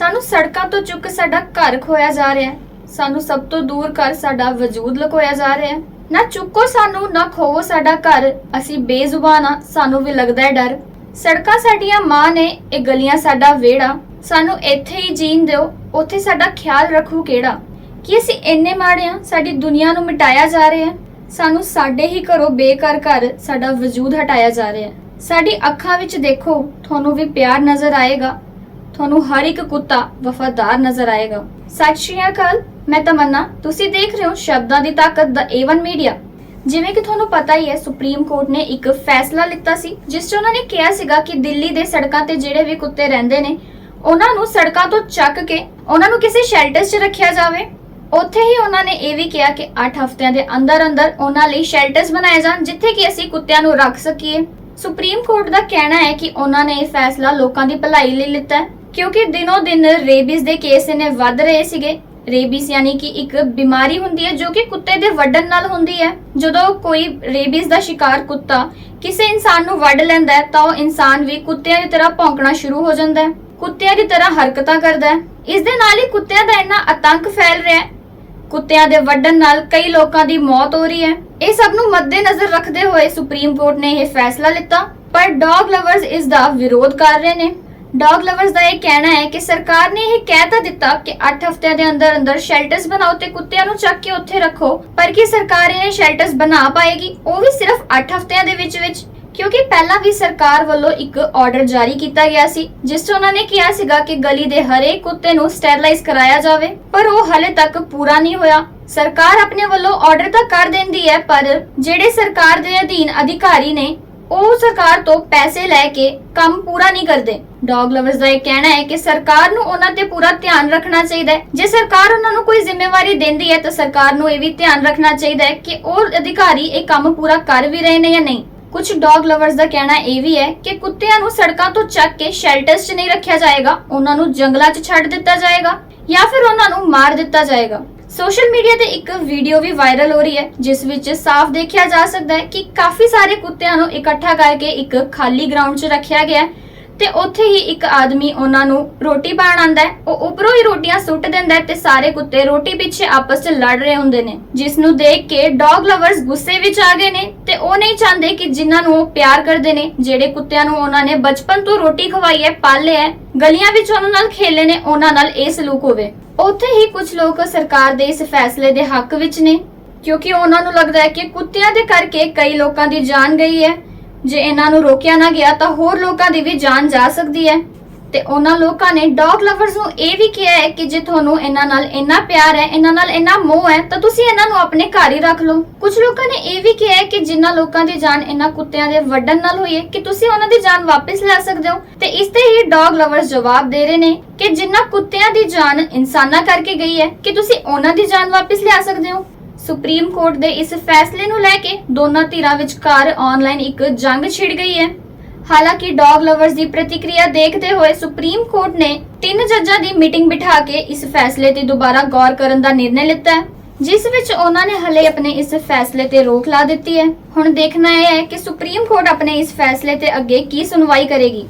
ਸਾਨੂੰ ਸੜਕਾਂ ਤੋਂ ਚੁੱਕ ਸਾਡਾ ਘਰ ਖੋਇਆ ਜਾ ਰਿਹਾ ਹੈ। ਸਾਨੂੰ ਸਭ ਤੋਂ ਦੂਰ ਕਰ ਸਾਡਾ ਵਜੂਦ ਲੁਕੋਇਆ ਜਾ ਰਿਹਾ ਹੈ। ਨਾ ਚੁੱਕੋ ਸਾਨੂੰ, ਨਾ ਖੋਵੋ ਸਾਡਾ ਘਰ। ਅਸੀਂ ਬੇਜ਼ੁਬਾਨ ਆ ਸਾਨੂੰ ਵੀ ਲੱਗਦਾ ਹੈ ਡਰ। ਸੜਕਾਂ ਸਾਡੀਆਂ ਮਾਂ ਨੇ, ਇਹ ਗਲੀਆਂ ਸਾਡਾ ਵਿਹੜਾ। ਸਾਨੂੰ ਇੱਥੇ ਹੀ ਜੀਣ ਦਿਓ, ਉੱਥੇ ਸਾਡਾ ਖਿਆਲ ਰੱਖੂ ਕਿਹੜਾ। ਕਿ ਅਸੀਂ ਇੰਨੇ ਮਾੜੇ ਆ ਸਾਡੀ ਦੁਨੀਆ ਨੂੰ ਮਿਟਾਇਆ ਜਾ ਰਿਹਾ ਹੈ। ਸਾਨੂੰ ਸਾਡੇ ਹੀ ਘਰੋਂ ਬੇਕਾਰ ਘਰ ਸਾਡਾ ਵਜੂਦ ਹਟਾਇਆ ਜਾ ਰਿਹਾ ਹੈ। ਸਾਡੀ ਅੱਖਾਂ ਵਿੱਚ ਦੇਖੋ, ਤੁਹਾਨੂੰ ਵੀ ਪਿਆਰ ਨਜ਼ਰ ਆਏਗਾ। ਤੁਹਾਨੂੰ ਹਰ ਇੱਕ ਕੁੱਤਾ ਵਫਾਦਾਰ ਨਜ਼ਰ ਆਏਗਾ। ਸਤਿ ਸ਼੍ਰੀ ਅਕਾਲ, ਮੈਂ ਤਮੰਨਾ। ਤੁਸੀਂ ਦੇਖ ਰਹੇ ਹੋ ਸ਼ਬਦਾਂ ਦੀ ਤਾਕਤ ਦਾ A1 ਮੀਡੀਆ ਜਿਵੇਂ ਕਿ ਤੁਹਾਨੂੰ ਪਤਾ ਹੀ ਹੈ ਸੁਪਰੀਮ ਕੋਰਟ ਨੇ ਇੱਕ ਫੈਸਲਾ ਲਿੱਤਾ ਸੀ, ਜਿਸ 'ਚ ਉਹਨਾਂ ਨੇ ਕਿਹਾ ਸੀਗਾ ਕਿ ਦਿੱਲੀ ਦੇ ਸੜਕਾਂ ਤੇ ਜਿਹੜੇ ਵੀ ਕੁੱਤੇ ਰਹਿੰਦੇ ਨੇ, ਉਹਨਾਂ ਨੂੰ ਸੜਕਾਂ ਤੋਂ ਚੱਕ ਕੇ ਉਹਨਾਂ ਨੂੰ ਕਿਸੇ ਸ਼ੈਲਟਰਸ 'ਚ ਰੱਖਿਆ ਜਾਵੇ। ਉੱਥੇ ਹੀ ਉਹਨਾਂ ਨੇ ਇਹ ਵੀ ਕਿਹਾ ਕਿ 8 ਹਫ਼ਤਿਆਂ ਦੇ ਅੰਦਰ ਅੰਦਰ ਉਹਨਾਂ ਲਈ ਸ਼ੈਲਟਰਸ ਬਣਾਏ ਜਾਣ, ਜਿੱਥੇ ਕਿ ਅਸੀਂ ਕੁੱਤਿਆਂ ਨੂੰ ਰੱਖ ਸਕੀਏ। ਸੁਪਰੀਮ ਕੋਰਟ ਦਾ ਕਹਿਣਾ ਹੈ ਕਿ ਉਹਨਾਂ ਨੇ ਇਹ ਫੈਸਲਾ ਲੋਕਾਂ ਦੀ ਭਲਾਈ ਲਈ ਲਿੱਤਾ ਹੈ। ਕਿਉਂਕਿ ਦਿਨੋ ਦਿਨ ਰੇਬੀਜ਼ ਦੇ ਕੇਸ ਨੇ ਵੱਧ ਰਹੇ ਸੀਗੇ। ਰੇਬੀਜ਼ ਯਾਨੀ ਕਿ ਇੱਕ ਬਿਮਾਰੀ ਹੁੰਦੀ ਹੈ ਜੋ ਕਿ ਕੁੱਤੇ ਦੇ ਵੱਢਣ ਨਾਲ ਹੁੰਦੀ ਹੈ। ਜਦੋਂ ਕੋਈ ਰੇਬੀਜ਼ ਦਾ ਸ਼ਿਕਾਰ ਕੁੱਤਾ ਕਿਸੇ ਇਨਸਾਨ ਨੂੰ ਵੱਢ ਲੈਂਦਾ ਹੈ, ਤਾਂ ਉਹ ਇਨਸਾਨ ਵੀ ਕੁੱਤਿਆਂ ਦੀ ਤਰ੍ਹਾਂ ਭੌਂਕਣਾ ਸ਼ੁਰੂ ਹੋ ਜਾਂਦਾ ਹੈ। ਕੁੱਤਿਆਂ ਦੀ ਤਰ੍ਹਾਂ ਹਰਕਤਾਂ ਕਰਦਾ ਹੈ। ਇਸ ਦੇ ਨਾਲ ਹੀ ਕੁੱਤਿਆਂ ਦਾ ਇੰਨਾ ਆਤੰਕ ਫੈਲ ਰਿਹਾ ਹੈ। ਕੁੱਤਿਆਂ ਦੇ ਵੱਢਣ ਨਾਲ ਕਈ ਲੋਕਾਂ ਦੀ ਮੌਤ ਹੋ ਰਹੀ ਹੈ। ਇਹ ਸਭ ਨੂੰ ਮੱਦੇਨਜ਼ਰ ਰੱਖਦੇ ਹੋਏ ਸੁਪਰੀਮ ਕੋਰਟ ਨੇ ਇਹ ਫੈਸਲਾ ਲਿੱਤਾ। ਪਰ ਡੌਗ ਲਵਰਸ ਇਸ ਦਾ ਵਿਰੋਧ ਕਰ ਰਹੇ ਨੇ। ਡੌਗ ਲਵਰਸ ਦਾ ਇਹ ਕਹਿਣਾ ਹੈ ਕਿ ਸਰਕਾਰ ਨੇ ਇਹ ਕਹਿ ਤਾਂ ਦਿੱਤਾ ਕਿ 8 ਹਫ਼ਤਿਆਂ ਦੇ ਅੰਦਰ ਅੰਦਰ ਸ਼ੈਲਟਰਸ ਬਣਾਓ ਤੇ ਕੁੱਤਿਆਂ ਨੂੰ ਚੱਕ ਕੇ ਉੱਥੇ ਰੱਖੋ, ਪਰ ਕੀ ਸਰਕਾਰ ਇਹ ਸ਼ੈਲਟਰਸ ਬਣਾ ਪਾਏਗੀ? ਉਹ ਵੀ ਸਿਰਫ 8 ਹਫ਼ਤਿਆਂ ਦੇ ਵਿੱਚ ਵਿੱਚ, ਕਿਉਂਕਿ ਪਹਿਲਾਂ ਵੀ ਸਰਕਾਰ ਵੱਲੋਂ ਇੱਕ ਆਰਡਰ ਜਾਰੀ ਕੀਤਾ ਗਿਆ ਸੀ, ਜਿਸ 'ਚ ਉਹਨਾਂ ਨੇ ਕਿਹਾ ਸੀਗਾ ਕਿ ਗਲੀ ਦੇ ਹਰੇਕ ਕੁੱਤੇ ਨੂੰ ਸਟੈਰਲਾਈਜ਼ ਕਰਾਇਆ ਜਾਵੇ, ਪਰ ਉਹ ਹਲੇ ਤੱਕ ਪੂਰਾ ਨਹੀਂ ਹੋਇਆ। ਸਰਕਾਰ ਆਪਣੇ ਵੱਲੋਂ ਆਰਡਰ ਤਾਂ ਕਰ ਦਿੰਦੀ ਹੈ, ਪਰ ਜਿਹੜੇ ਸਰਕਾਰ ਦੇ ਅਧੀਨ ਅਧਿਕਾਰੀ ਨੇ ਉਹ ਸਰਕਾਰ ਤੋਂ ਪੈਸੇ ਲੈ ਕੇ ਕੰਮ ਪੂਰਾ ਨਹੀਂ ਕਰਦੇ। ਡੌਗ ਲਵਰਸ ਦਾ ਇਹ ਕਹਿਣਾ ਹੈ ਕਿ ਸਰਕਾਰ ਨੂੰ ਉਹਨਾਂ ਤੇ ਪੂਰਾ ਧਿਆਨ ਰੱਖਣਾ ਚਾਹੀਦਾ ਹੈ। ਜੇ ਸਰਕਾਰ ਉਹਨਾਂ ਨੂੰ ਕੋਈ ਜ਼ਿੰਮੇਵਾਰੀ ਦਿੰਦੀ ਹੈ ਤਾਂ ਸਰਕਾਰ ਨੂੰ ਇਹ ਵੀ ਧਿਆਨ ਰੱਖਣਾ ਚਾਹੀਦਾ ਹੈ ਕਿ ਉਹ ਅਧਿਕਾਰੀ ਇਹ ਕੰਮ ਪੂਰਾ ਕਰ ਵੀ ਰਹੇ ਨੇ ਜਾਂ ਨਹੀਂ। ਕੁਝ ਡੌਗ ਲਵਰਸ ਦਾ ਕਹਿਣਾ ਇਹ ਵੀ ਹੈ ਕਿ ਕੁੱਤਿਆਂ ਨੂੰ ਸੜਕਾਂ ਤੋਂ ਚੱਕ ਕੇ ਸ਼ੈਲਟਰਸ 'ਚ ਨਹੀਂ ਰੱਖਿਆ ਜਾਏਗਾ। ਉਹਨਾਂ ਨੂੰ ਜੰਗਲਾਂ 'ਚ ਛੱਡ ਦਿੱਤਾ ਜਾਏਗਾ ਜਾਂ ਫਿਰ ਉਹਨਾਂ ਨੂੰ ਮਾਰ ਦਿੱਤਾ ਜਾਏਗਾ। ਸੋਸ਼ਲ ਮੀਡੀਆ ਤੇ ਇੱਕ ਵੀਡੀਓ ਵੀ ਵਾਇਰਲ ਹੋ ਰਹੀ ਹੈ, ਜਿਸ ਵਿੱਚ ਸਾਫ਼ ਦੇਖਿਆ ਜਾ ਸਕਦਾ ਹੈ ਕਿ ਕਾਫੀ ਸਾਰੇ ਕੁੱਤਿਆਂ ਨੂੰ ਇਕੱਠਾ ਕਰਕੇ ਇੱਕ ਖਾਲੀ ਗਰਾਊਂਡ 'ਚ ਰੱਖਿਆ ਗਿਆ ਹੈ ਤੇ ਉੱਥੇ ਹੀ ਇੱਕ ਆਦਮੀ ਉਹਨਾਂ ਨੂੰ ਰੋਟੀ ਪਾਣ ਆਂਦਾ ਹੈ। ਉਹ ਉੱਪਰੋਂ ਹੀ ਰੋਟੀਆਂ ਸੁੱਟ ਦਿੰਦਾ ਹੈ ਤੇ ਸਾਰੇ ਕੁੱਤੇ ਰੋਟੀ ਪਿੱਛੇ ਆਪਸ 'ਚ ਲੜ ਰਹੇ ਹੁੰਦੇ ਨੇ, ਜਿਸ ਨੂੰ ਦੇਖ ਕੇ ਡੌਗ ਲਵਰਸ ਗੁੱਸੇ ਵਿੱਚ ਆ ਗਏ ਨੇ ਤੇ ਉਹ ਨਹੀਂ ਚਾਹੁੰਦੇ ਕਿ ਜਿਨ੍ਹਾਂ ਨੂੰ ਉਹ ਪਿਆਰ ਕਰਦੇ ਨੇ, ਜਿਹੜੇ ਕੁੱਤਿਆਂ ਨੂੰ ਉਹਨਾਂ ਨੇ ਬਚਪਨ ਤੋਂ ਰੋਟੀ ਖਵਾਈ ਹੈ ਪਾਲਿਆ ਹੈ, ਗਲੀਆਂ ਵਿੱਚ ਉਹਨਾਂ ਨਾਲ ਖੇਲੇ ਨੇ, ਉਹਨਾਂ ਨਾਲ ਇਹ ਸਲੂਕ ਹੋਵੇ। ਉੱਥੇ ਹੀ ਕੁਝ ਲੋਕ ਸਰਕਾਰ ਦੇ ਇਸ ਫੈਸਲੇ ਦੇ ਹੱਕ ਵਿੱਚ ਨੇ, ਕਿਉਂਕਿ ਉਹਨਾਂ ਨੂੰ ਲੱਗਦਾ ਹੈ ਕਿ ਕੁੱਤਿਆਂ ਦੇ ਕਰਕੇ ਕਈ ਲੋਕਾਂ ਦੀ ਜਾਨ ਗਈ ਹੈ। ਜੇ ਇਹਨਾਂ ਨੂੰ ਰੋਕਿਆ ਨਾ ਗਿਆ ਤਾਂ ਹੋਰ ਲੋਕਾਂ ਦੀ ਵੀ ਜਾਨ ਜਾ ਸਕਦੀ ਹੈ। ਤੇ ਉਹਨਾਂ ਲੋਕਾਂ ਨੇ ਡੌਗ ਲਵਰਸ ਨੂੰ ਇਹ ਵੀ ਕਿਹਾ ਹੈ ਕਿ ਜੇ ਤੁਹਾਨੂੰ ਇਹਨਾਂ ਨਾਲ ਇੰਨਾ ਪਿਆਰ ਹੈ, ਇਹਨਾਂ ਨਾਲ ਇੰਨਾ ਮੋਹ ਹੈ, ਤਾਂ ਤੁਸੀਂ ਇਹਨਾਂ ਨੂੰ ਆਪਣੇ ਘਰ ਹੀ ਰੱਖ ਲਓ। ਕੁਝ ਲੋਕਾਂ ਨੇ ਇਹ ਵੀ ਕਿਹਾ ਹੈ ਕਿ ਜਿਨ੍ਹਾਂ ਲੋਕਾਂ ਦੀ ਜਾਨ ਇਹਨਾਂ ਕੁੱਤਿਆਂ ਦੇ ਵੱਢਣ ਨਾਲ ਹੋਈ ਹੈ, ਕਿ ਤੁਸੀਂ ਉਹਨਾਂ ਦੀ ਜਾਨ ਵਾਪਸ ਲੈ ਸਕਦੇ ਹੋ। ਤੇ ਇਸ ਤੇ ਹੀ ਡੌਗ ਲਵਰਸ ਜਵਾਬ ਦੇ ਰਹੇ ਨੇ ਕਿ ਜਿਨ੍ਹਾਂ ਕੁੱਤਿਆਂ ਦੀ ਜਾਨ ਇਨਸਾਨਾਂ ਕਰਕੇ ਗਈ ਹੈ, ਕਿ ਤੁਸੀਂ ਉਹਨਾਂ ਦੀ ਜਾਨ ਵਾਪਸ ਲਿਆ ਸਕਦੇ ਹੋ। ਸੁਪਰੀਮ ਕੋਰਟ ਦੇ ਇਸ ਫੈਸਲੇ ਨੂੰ ਲੈ ਕੇ ਦੋਨਾਂ ਧਿਰਾਂ ਵਿਚਕਾਰ ਆਨਲਾਈਨ ਇੱਕ ਜੰਗ ਛਿੜ ਗਈ ਹੈ। ਹਾਲਾਂਕਿ ਡੌਗ ਲਵਰਸ ਦੀ ਪ੍ਰਤੀਕਿਰਿਆ ਦੇਖਦੇ ਹੋਏ ਸੁਪਰੀਮ ਕੋਰਟ ਨੇ ਤਿੰਨ ਜੱਜਾਂ ਦੀ ਮੀਟਿੰਗ ਬਿਠਾ ਕੇ ਇਸ ਫੈਸਲੇ ਤੇ ਦੁਬਾਰਾ ਗੌਰ ਕਰਨ ਦਾ ਨਿਰਣੈ ਲਿੱਤਾ ਹੈ, ਜਿਸ ਵਿੱਚ ਉਹਨਾਂ ਨੇ ਹਲੇ ਆਪਣੇ ਇਸ ਫੈਸਲੇ ਤੇ ਰੋਕ ਲਾ ਦਿੱਤੀ ਹੈ। ਹੁਣ ਦੇਖਣਾ ਇਹ ਹੈ ਕਿ ਸੁਪਰੀਮ ਕੋਰਟ ਆਪਣੇ ਇਸ ਫੈਸਲੇ ਤੇ ਅੱਗੇ ਕੀ ਸੁਣਵਾਈ ਕਰੇਗੀ।